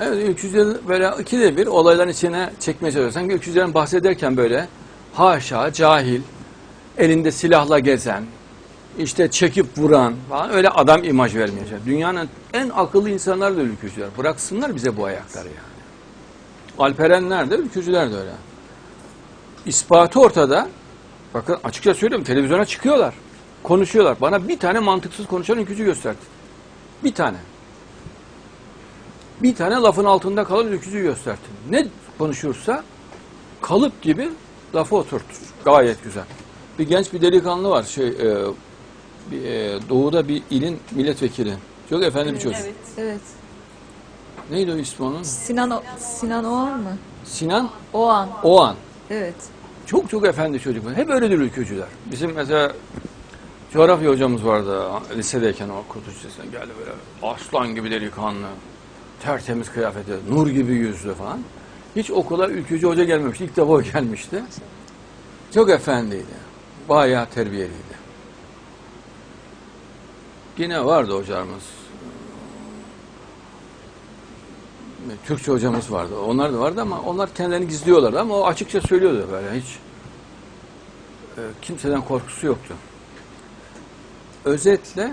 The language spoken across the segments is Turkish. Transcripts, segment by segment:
Evet, ülkücüleri böyle ikide bir olayların içine çekmeye çalışıyor. Sanki bahsederken böyle haşa, cahil, elinde silahla gezen, işte çekip vuran falan öyle adam imaj vermeye. Dünyanın en akıllı insanları da ülkücüler. Bıraksınlar bize bu ayakları yani. Alperenler de ülkücüler de öyle. İspatı ortada. Bakın açıkça söylüyorum televizyona çıkıyorlar. Konuşuyorlar. Bana bir tane mantıksız konuşan ülkücü gösterdi. Bir tane. Bir tane lafın altında kalan ülkücü gösterdi. Ne konuşursa kalıp gibi lafı oturtur. Gayet güzel. Bir genç bir delikanlı var. Şey, e, bir, e, doğuda bir ilin milletvekili. Çok efendi bir çocuk. Evet. Evet. Neydi o ismi onun? Sinan o Sinan Oğan mı? Sinan Oğan. Oğan. Evet. Çok çok efendi çocuk. Hep öyledir ülkücüler. Bizim mesela coğrafya hocamız vardı lisedeyken o Kurtuluş Lisesi'ne geldi böyle aslan gibi delikanlı, tertemiz kıyafeti, nur gibi yüzlü falan. Hiç okula ülkücü hoca gelmemişti. İlk defa o gelmişti. Çok efendiydi. Bayağı terbiyeliydi. Yine vardı hocamız. Türkçe hocamız vardı. Onlar da vardı ama onlar kendilerini gizliyorlardı ama o açıkça söylüyordu böyle hiç e, kimseden korkusu yoktu. Özetle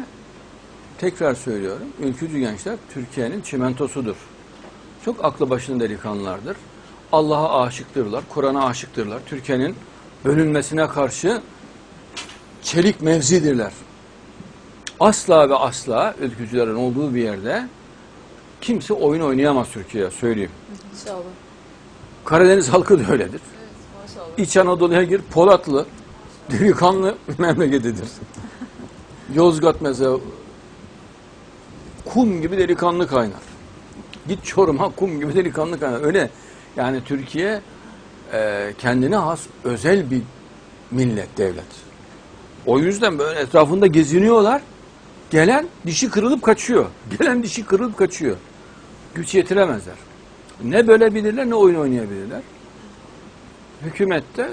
tekrar söylüyorum. Ülkücü gençler Türkiye'nin çimentosudur. Çok aklı başında delikanlılardır. Allah'a aşıktırlar, Kur'an'a aşıktırlar. Türkiye'nin bölünmesine karşı çelik mevzidirler. Asla ve asla ülkücülerin olduğu bir yerde kimse oyun oynayamaz Türkiye'ye söyleyeyim. İnşallah. Karadeniz halkı da öyledir. Maşallah. İç Anadolu'ya gir Polatlı, delikanlı memleketidir. Yozgat mesela kum gibi delikanlı kaynar. Git Çorum'a kum gibi delikanlı kaynar. Öyle yani Türkiye e, kendine has özel bir millet, devlet. O yüzden böyle etrafında geziniyorlar. Gelen dişi kırılıp kaçıyor. Gelen dişi kırılıp kaçıyor. Güç yetiremezler. Ne bölebilirler ne oyun oynayabilirler. Hükümette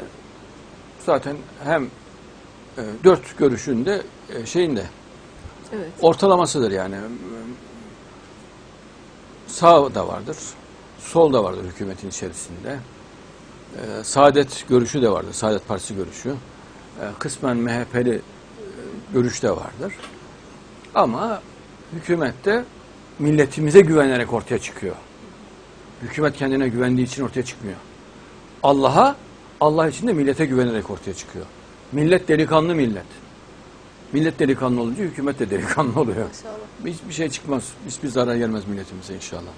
zaten hem e, dört görüşünde e, şeyinde Evet. ortalamasıdır yani. Sağ da vardır, sol da vardır hükümetin içerisinde. E, Saadet görüşü de vardır, Saadet Partisi görüşü. E, kısmen MHP'li e, görüş de vardır. Ama hükümette milletimize güvenerek ortaya çıkıyor. Hükümet kendine güvendiği için ortaya çıkmıyor. Allah'a, Allah için de millete güvenerek ortaya çıkıyor. Millet delikanlı millet. Millet delikanlı olunca hükümet de delikanlı oluyor. İnşallah. Hiçbir şey çıkmaz. Hiçbir zarar gelmez milletimize inşallah.